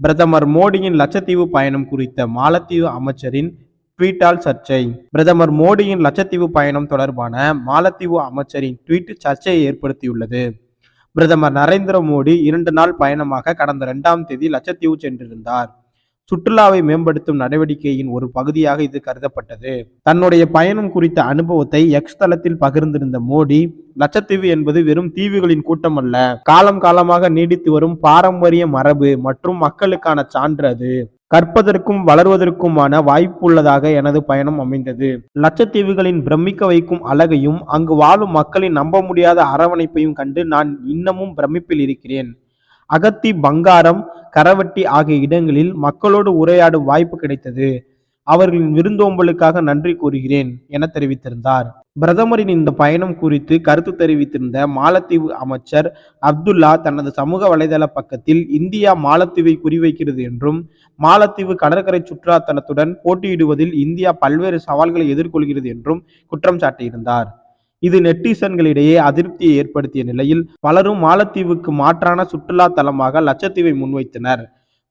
பிரதமர் மோடியின் லட்சத்தீவு பயணம் குறித்த மாலத்தீவு அமைச்சரின் ட்வீட்டால் சர்ச்சை. பிரதமர் மோடியின் லட்சத்தீவு பயணம் தொடர்பான மாலத்தீவு அமைச்சரின் ட்வீட் சர்ச்சையை ஏற்படுத்தியுள்ளது. பிரதமர் நரேந்திர மோடி இரண்டு நாள் பயணமாக கடந்த இரண்டாம் தேதி லட்சத்தீவு சென்றிருந்தார். சுற்றுலாவை மேம்படுத்தும் நடவடிக்கையின் ஒரு பகுதியாக இது கருதப்பட்டது. தன்னுடைய பயணம் குறித்த அனுபவத்தை எக்ஸ் தளத்தில் பகிர்ந்திருந்த மோடி லட்சத்தீவு என்பது வெறும் தீவுகளின் கூட்டம் அல்ல காலம் காலமாக நீடித்து வரும் பாரம்பரிய மரபு மற்றும் மக்களுக்கான சான்று அது. கற்பதற்கும் வளர்வதற்குமான வாய்ப்புள்ளதாக எனது பயணம் அமைந்தது. லட்சத்தீவுகளின் பிரமிக்க வைக்கும் அழகையும் அங்கு வாழும் மக்களின் நம்ப முடியாத அரவணைப்பையும் கண்டு நான் இன்னமும் பிரமிப்பில் இருக்கிறேன். அகத்தி பங்காரம் கரவட்டி ஆகிய இடங்களில் மக்களோடு உரையாடும் வாய்ப்பு கிடைத்தது. அவர்களின் விருந்தோம்பலுக்காக நன்றி கூறுகிறேன் என தெரிவித்திருந்தார். பிரதமரின் இந்த பயணம் குறித்து கருத்து தெரிவித்திருந்த மாலத்தீவு அமைச்சர் அப்துல்லா தனது சமூக வலைதள பக்கத்தில் இந்தியா மாலத்தீவை குறிவைக்கிறது என்றும் மாலத்தீவு கடற்கரை சுற்றுலாத்தலத்துடன் போட்டியிடுவதில் இந்தியா பல்வேறு சவால்களை எதிர்கொள்கிறது என்றும் குற்றம் சாட்டியிருந்தார். இது நெட்டிசன்களிடையே அதிருப்தியை ஏற்படுத்திய நிலையில் பலரும் மாலத்தீவுக்கு மாற்றான சுற்றுலா தலமாக லட்சத்தீவை முன்வைத்தனர்.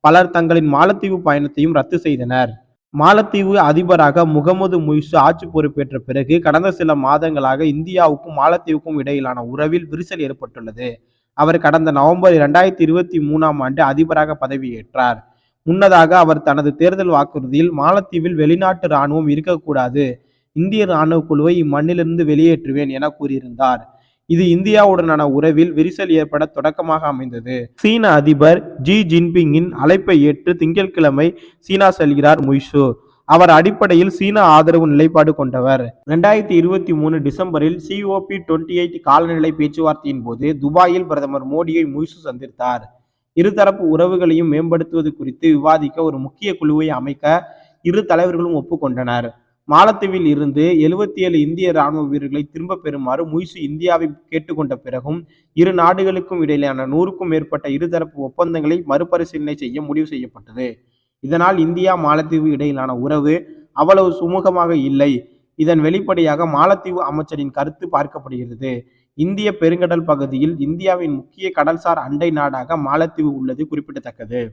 பலர் தங்களின் மாலத்தீவு பயணத்தையும் ரத்து செய்தனர். மாலத்தீவு அதிபராக முகமது முய்சு ஆட்சி பொறுப்பேற்ற பிறகு கடந்த சில மாதங்களாக இந்தியாவுக்கும் மாலத்தீவுக்கும் இடையிலான உறவில் விரிசல் ஏற்பட்டுள்ளது. அவர் கடந்த நவம்பர் இரண்டாயிரத்தி இருபத்தி மூணாம் ஆண்டு அதிபராக பதவியேற்றார். முன்னதாக அவர் தனது தேர்தல் வாக்குறுதியில் மாலத்தீவில் வெளிநாட்டு இராணுவம் இருக்கக்கூடாது இந்திய இராணுவ குழுவை இம்மண்ணிலிருந்து வெளியேற்றுவேன் என கூறியிருந்தார். இது இந்தியாவுடனான உறவில் விரிசல் ஏற்பட தொடக்கமாக அமைந்தது. சீன அதிபர் ஜி ஜின்பிங்கின் அழைப்பை ஏற்று திங்கட்கிழமை சீனா செல்கிறார் முய்சு. அவர் அடிப்படையில் சீன ஆதரவு நிலைப்பாடு கொண்டவர். ரெண்டாயிரத்தி இருபத்தி மூணு டிசம்பரில் சிஓபி டுவெண்ட்டி எயிட் காலநிலை பேச்சுவார்த்தையின் போது துபாயில் பிரதமர் மோடியை முய்சு சந்தித்தார். இருதரப்பு உறவுகளையும் மேம்படுத்துவது குறித்து விவாதிக்க ஒரு முக்கிய குழுவை அமைக்க இரு தலைவர்களும் ஒப்புக்கொண்டனர். மாலத்தீவில் இருந்து எழுபத்தி ஏழு இந்திய ராணுவ வீரர்களை திரும்ப பெறுமாறு முய்சு இந்தியாவை கேட்டுக்கொண்ட பிறகும் இரு நாடுகளுக்கும் இடையிலான நூறுக்கும் மேற்பட்ட இருதரப்பு ஒப்பந்தங்களை மறுபரிசீலனை செய்ய முடிவு செய்யப்பட்டது. இதனால் இந்தியா மாலத்தீவு இடையிலான உறவு அவ்வளவு சுமூகமாக இல்லை. இதன் வெளிப்படையாக மாலத்தீவு அமைச்சரின் கருத்து பார்க்கப்படுகிறது. இந்திய பெருங்கடல் பகுதியில் இந்தியாவின் முக்கிய கடல்சார் அண்டை நாடாக மாலத்தீவு உள்ளது குறிப்பிடத்தக்கது.